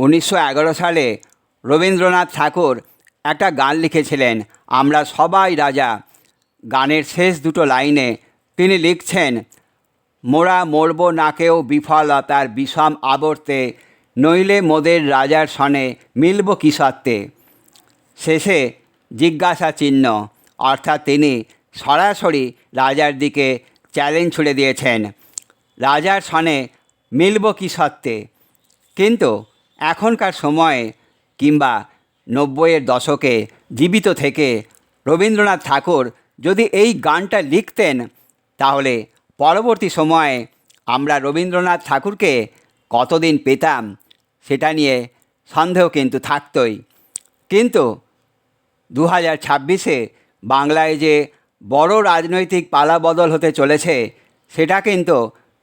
উনিশশো এগারো সালে রবীন্দ্রনাথ ঠাকুর একটা গান লিখেছিলেন, আমরা সবাই রাজা। গানের শেষ দুটো লাইনে তিনি লিখছেন, মোরা মরব না কেউ বিফলতার বিষম আবর্তে, নইলে মোদের রাজার সনে মিলব কি সত্ত্বে? শেষে জিজ্ঞাসা চিহ্ন, অর্থাৎ তিনি সরাসরি রাজার দিকে চ্যালেঞ্জ ছুড়ে দিয়েছেন, রাজার সনে মিলব কি সত্ত্বে? কিন্তু এখনকার সময়ে কিংবা নব্বইয়ের দশকে জীবিত থেকে রবীন্দ্রনাথ ঠাকুর যদি এই গানটা লিখতেন, তাহলে পরবর্তী সময়ে আমরা রবীন্দ্রনাথ ঠাকুরকে কতদিন পেতাম সেটা নিয়ে সন্দেহ কিন্তু থাকতই। কিন্তু দু হাজার ছাব্বিশে বাংলায় যে বড় রাজনৈতিক পালাবদল হতে চলেছে, সেটা কিন্তু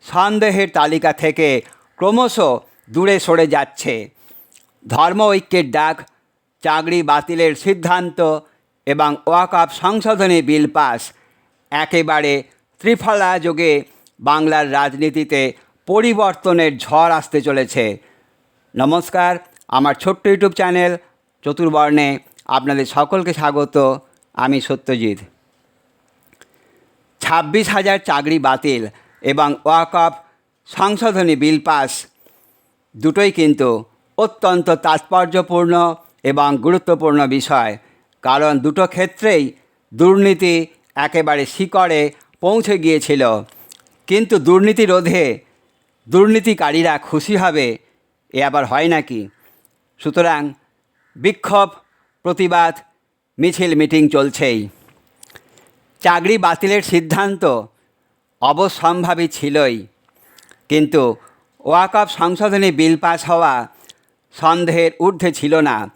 সন্দেহের তালিকা থেকে ক্রমশ দূরে সরে যাচ্ছে। ধর্ম ঐক্যের ডাক, চাকরি বাতিলের সিদ্ধান্ত এবং ওয়াকআপ সংশোধনী বিল পাস। একেবারে ত্রিফলা যোগে বাংলার রাজনীতিতে পরিবর্তনের ঝড় আসতে চলেছে। নমস্কার, আমার ছোট্ট ইউটিউব চ্যানেল চতুর্বর্ণে আপনাদের সকলকে স্বাগত, আমি সত্যজিৎ। ছাব্বিশ হাজার চাকরি বাতিল এবং ওয়াকআপ সংশোধনী বিল পাস। দুটোই কিন্তু অত্যন্ত তাৎপর্যপূর্ণ এবং গুরুত্বপূর্ণ বিষয়। কারণ দুটো ক্ষেত্রেই দুর্নীতি একেবারে শিকড়ে পৌঁছে গিয়েছিল। কিন্তু দুর্নীতি রোধে দুর্নীতিকারীরা খুশি হবে, এ আবার হয় নাকি? সুতরাং বিক্ষোভ, প্রতিবাদ, মিছিল, মিটিং চলছেই। চাকরি বাতিলের সিদ্ধান্ত অবশ্যম্ভাবী ছিলই। কিন্তু ওয়াকআপ সংশোধনী বিল পাস হওয়া সন্দেহের ঊর্ধ্বে ছিল না।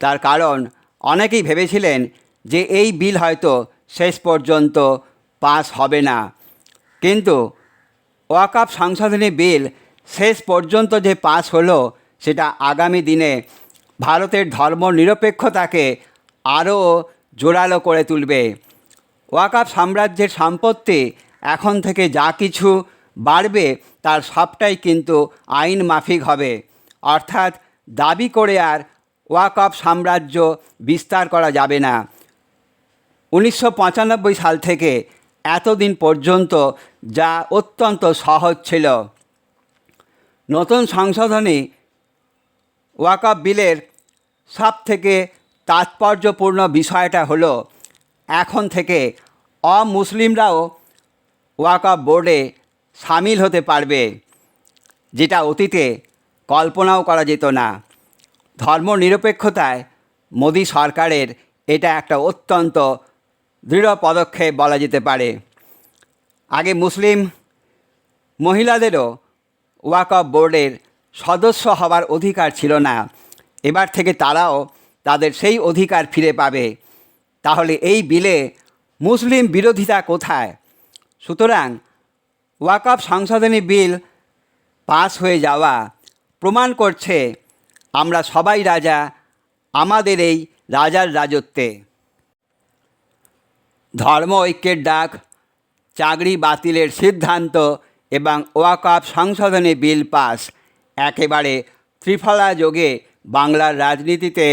তার কারণ, অনেকেই ভেবেছিলেন যে এই বিল হয়তো শেষ পর্যন্ত পাস হবে না। কিন্তু ওয়াকআপ সংশোধনী বিল শেষ পর্যন্ত যে পাস হলো, সেটা আগামী দিনে ভারতের ধর্ম নিরপেক্ষতাকে আরও জোরালো করে তুলবে। ওয়াকআপ সাম্রাজ্যের সম্পত্তি এখন থেকে যা কিছু বাড়বে, তার সবটাই কিন্তু আইন মাফিক হবে। অর্থাৎ দাবি করে আর ওয়াকআপ সাম্রাজ্য বিস্তার করা যাবে না। উনিশশো পঁচানব্বই সাল থেকে এতদিন পর্যন্ত যা অত্যন্ত সহজ ছিল। নতুন সংশোধনী ওয়াকআপ বিলের সব থেকে তাৎপর্যপূর্ণ বিষয়টা হলো, এখন থেকে অমুসলিমরাও ওয়াকআপ বোর্ডে সামিল হতে পারবে, যেটা অতীতে কল্পনাও করা যেত না। ধর্মনিরপেক্ষতায় মোদী সরকারের এটা একটা অত্যন্ত দৃঢ় পদক্ষেপ বলা যেতে পারে। আগে মুসলিম মহিলাদেরও ওয়াকআপ বোর্ডের সদস্য হওয়ার অধিকার ছিল না। এবার থেকে তারাও তাদের সেই অধিকার ফিরে পাবে। তাহলে এই বিলে মুসলিম বিরোধিতা কোথায়? সুতরাং ওয়াকআপ সংশোধনী বিল পাস হয়ে যাওয়া প্রমাণ করছে আমরা সবাই রাজা, আমাদের এই রাজার রাজত্বে। ধর্ম ঐক্যের ডাক, চাকরি বাতিলের সিদ্ধান্ত এবং ওয়াকআপ সংশোধনী বিল পাস একেবারে ত্রিফলা যোগে বাংলার রাজনীতিতে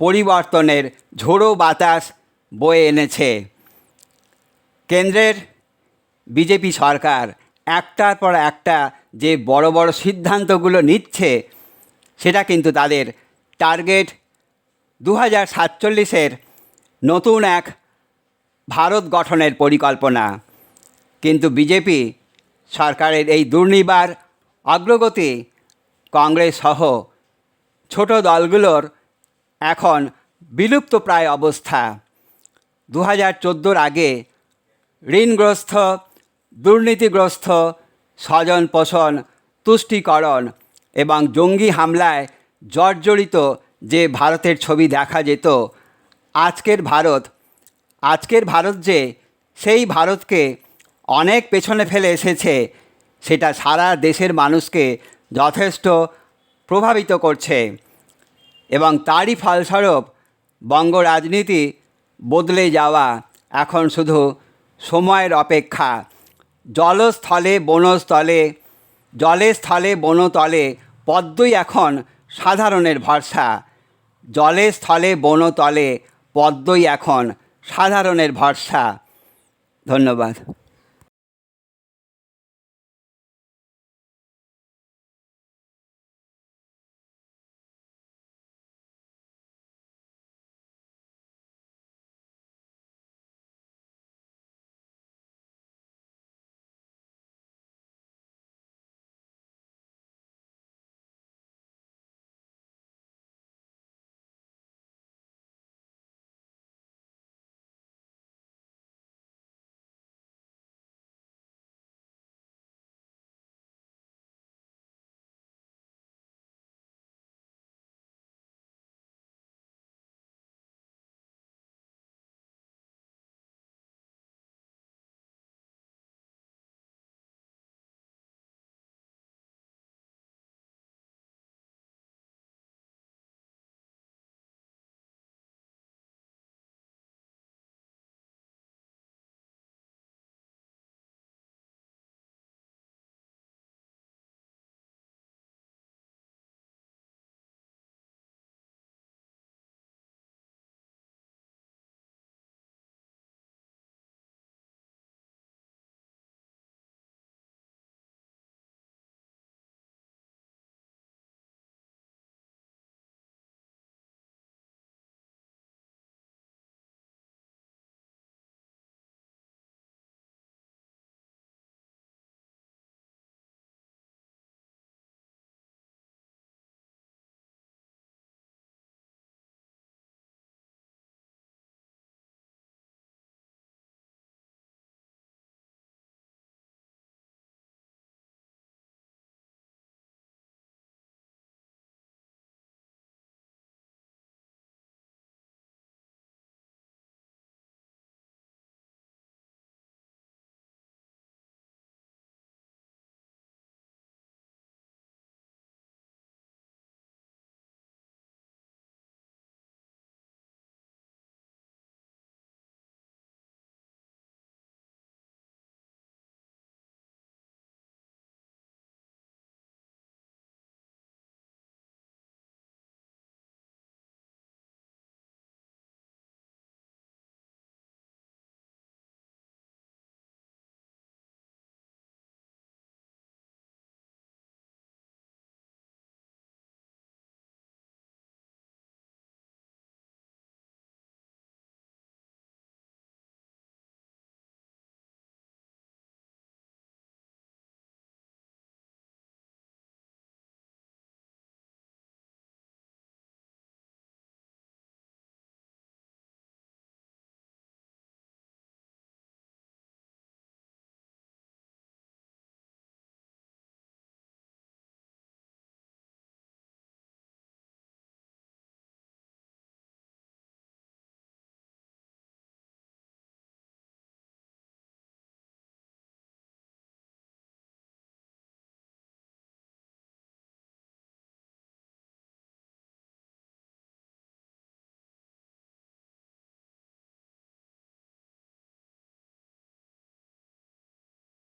পরিবর্তনের ঝোড়ো বাতাস বয়ে এনেছে। কেন্দ্রের বিজেপি সরকার একটার পর একটা যে বড় বড় সিদ্ধান্তগুলো নিচ্ছে, সেটা কিন্তু তাদের টার্গেট দু হাজার সাতচল্লিশের নতুন এক ভারত গঠনের পরিকল্পনা। কিন্তু বিজেপি সরকারের এই দুর্নিবার অগ্রগতি কংগ্রেস সহ ছোট দলগুলোর এখন বিলুপ্ত প্রায় অবস্থা। দু হাজার চোদ্দোর আগে ঋণগ্রস্ত দুর্নীতিগ্রস্ত স্বজন পোষণ তুষ্টিকরণ এবং জঙ্গি হামলায় জর্জরিত যে ভারতের ছবি দেখা যেত, আজকের ভারত আজকের ভারত যে সেই ভারতকে অনেক পেছনে ফেলে এসেছে, সেটা সারা দেশের মানুষকে যথেষ্ট প্রভাবিত করছে এবং তারই ফলস্বরূপ বঙ্গ রাজনীতি বদলে যাওয়া এখন শুধু সময়ের অপেক্ষা। জলস্থলে বনস্থলে জলে স্থলে বনতলে পদ্মই এখন সাধারণের ভরসা। জলে স্থলে বনতলে পদ্মই এখন সাধারণের ভরসা। ধন্যবাদ।